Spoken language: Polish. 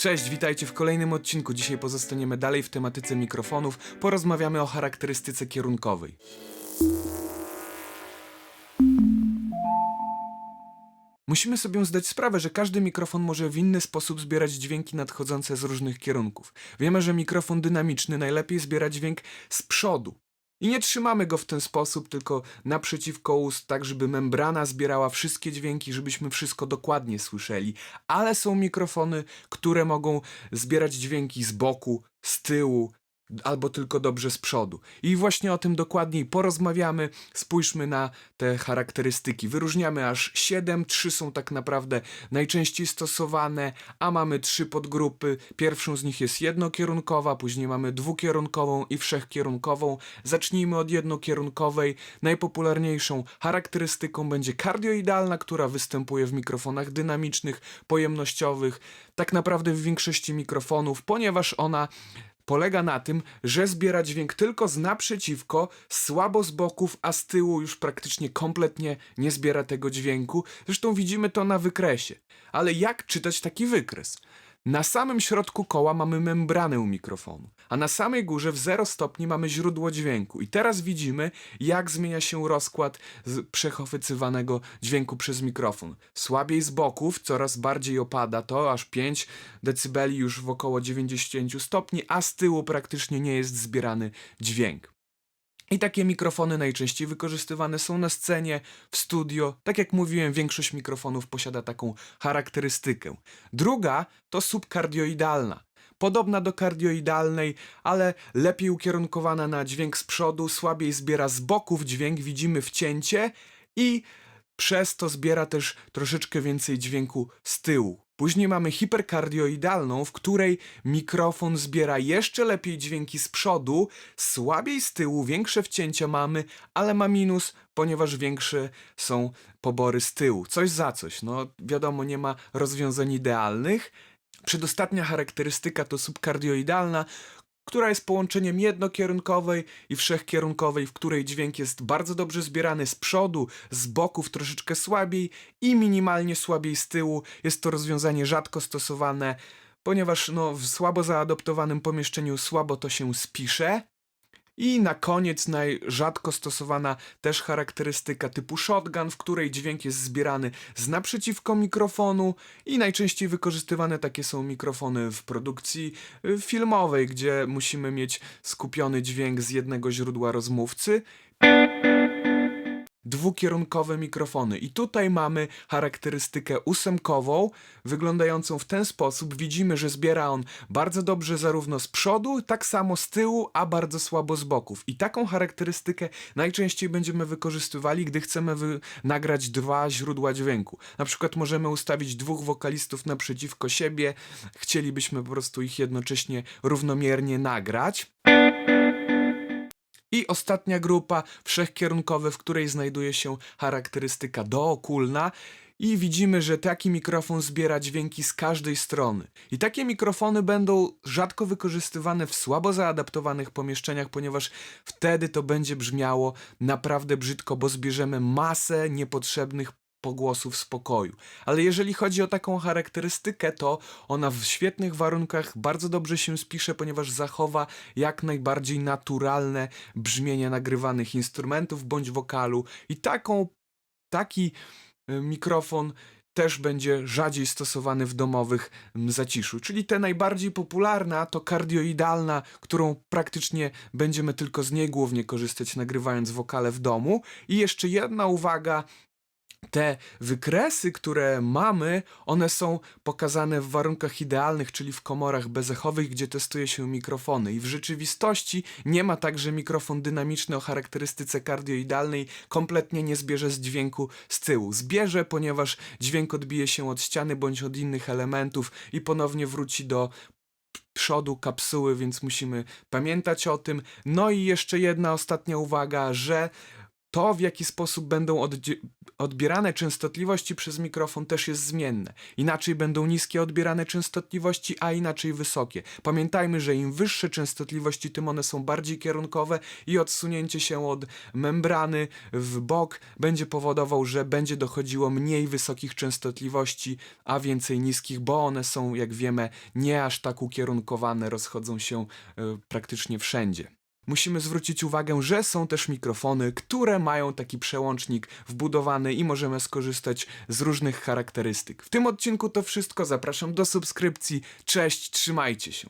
Cześć, witajcie w kolejnym odcinku. Dzisiaj pozostaniemy dalej w tematyce mikrofonów. Porozmawiamy o charakterystyce kierunkowej. Musimy sobie zdać sprawę, że każdy mikrofon może w inny sposób zbierać dźwięki nadchodzące z różnych kierunków. Wiemy, że mikrofon dynamiczny najlepiej zbiera dźwięk z przodu. I nie trzymamy go w ten sposób, tylko naprzeciwko ust, tak żeby membrana zbierała wszystkie dźwięki, żebyśmy wszystko dokładnie słyszeli. Ale są mikrofony, które mogą zbierać dźwięki z boku, z tyłu, albo tylko dobrze z przodu. I właśnie o tym dokładniej porozmawiamy. Spójrzmy na te charakterystyki. Wyróżniamy aż 7, trzy są tak naprawdę najczęściej stosowane, a mamy trzy podgrupy. Pierwszą z nich jest jednokierunkowa, później mamy dwukierunkową i wszechkierunkową. Zacznijmy od jednokierunkowej. Najpopularniejszą charakterystyką będzie kardioidalna, która występuje w mikrofonach dynamicznych, pojemnościowych, tak naprawdę w większości mikrofonów, ponieważ ona polega na tym, że zbiera dźwięk tylko z naprzeciwko, słabo z boków, a z tyłu już praktycznie kompletnie nie zbiera tego dźwięku. Zresztą widzimy to na wykresie. Ale jak czytać taki wykres? Na samym środku koła mamy membranę mikrofonu, a na samej górze w 0 stopni mamy źródło dźwięku. I teraz widzimy, jak zmienia się rozkład przechwycywanego dźwięku przez mikrofon. Słabiej z boków, coraz bardziej opada to, aż 5 decybeli już w około 90 stopni, a z tyłu praktycznie nie jest zbierany dźwięk. I takie mikrofony najczęściej wykorzystywane są na scenie, w studio. Tak jak mówiłem, większość mikrofonów posiada taką charakterystykę. Druga to subkardioidalna. Podobna do kardioidalnej, ale lepiej ukierunkowana na dźwięk z przodu, słabiej zbiera z boków dźwięk, widzimy wcięcie i przez to zbiera też troszeczkę więcej dźwięku z tyłu. Później mamy hiperkardioidalną, w której mikrofon zbiera jeszcze lepiej dźwięki z przodu, słabiej z tyłu, większe wcięcia mamy, ale ma minus, ponieważ większe są pobory z tyłu. Coś za coś. No wiadomo, nie ma rozwiązań idealnych. Przedostatnia charakterystyka to subkardioidalna, która jest połączeniem jednokierunkowej i wszechkierunkowej, w której dźwięk jest bardzo dobrze zbierany z przodu, z boków troszeczkę słabiej i minimalnie słabiej z tyłu. Jest to rozwiązanie rzadko stosowane, ponieważ no, w słabo zaadoptowanym pomieszczeniu słabo to się spisze. I na koniec najrzadko stosowana też charakterystyka typu shotgun, w której dźwięk jest zbierany z naprzeciwko mikrofonu i najczęściej wykorzystywane takie są mikrofony w produkcji y, filmowej, gdzie musimy mieć skupiony dźwięk z jednego źródła rozmówcy. Dwukierunkowe mikrofony. I tutaj mamy charakterystykę ósemkową, wyglądającą w ten sposób. Widzimy, że zbiera on bardzo dobrze zarówno z przodu, tak samo z tyłu, a bardzo słabo z boków. I taką charakterystykę najczęściej będziemy wykorzystywali, gdy chcemy nagrać dwa źródła dźwięku. Na przykład możemy ustawić dwóch wokalistów naprzeciwko siebie, chcielibyśmy po prostu ich jednocześnie równomiernie nagrać. I ostatnia grupa, wszechkierunkowe, w której znajduje się charakterystyka dookulna. I widzimy, że taki mikrofon zbiera dźwięki z każdej strony. I takie mikrofony będą rzadko wykorzystywane w słabo zaadaptowanych pomieszczeniach, ponieważ wtedy to będzie brzmiało naprawdę brzydko, bo zbierzemy masę niepotrzebnych pogłosów z pokoju. Ale jeżeli chodzi o taką charakterystykę, to ona w świetnych warunkach bardzo dobrze się spisze, ponieważ zachowa jak najbardziej naturalne brzmienie nagrywanych instrumentów bądź wokalu i taką, taki y, mikrofon też będzie rzadziej stosowany w domowych zaciszu. Czyli te najbardziej popularna to kardioidalna, którą praktycznie będziemy tylko z niej głównie korzystać nagrywając wokale w domu. I jeszcze jedna uwaga, te wykresy, które mamy, one są pokazane w warunkach idealnych, czyli w komorach bezechowych, gdzie testuje się mikrofony. I w rzeczywistości nie ma tak, że mikrofon dynamiczny o charakterystyce kardioidalnej kompletnie nie zbierze z dźwięku z tyłu. Zbierze, ponieważ dźwięk odbije się od ściany bądź od innych elementów i ponownie wróci do przodu kapsuły, więc musimy pamiętać o tym. No i jeszcze jedna ostatnia uwaga, że to, w jaki sposób będą odbierane częstotliwości przez mikrofon, też jest zmienne. Inaczej będą niskie odbierane częstotliwości, a inaczej wysokie. Pamiętajmy, że im wyższe częstotliwości, tym one są bardziej kierunkowe i odsunięcie się od membrany w bok będzie powodował, że będzie dochodziło mniej wysokich częstotliwości, a więcej niskich, bo one są, jak wiemy, nie aż tak ukierunkowane, rozchodzą się e, praktycznie wszędzie. Musimy zwrócić uwagę, że są też mikrofony, które mają taki przełącznik wbudowany i możemy skorzystać z różnych charakterystyk. W tym odcinku to wszystko. Zapraszam do subskrypcji. Cześć, trzymajcie się.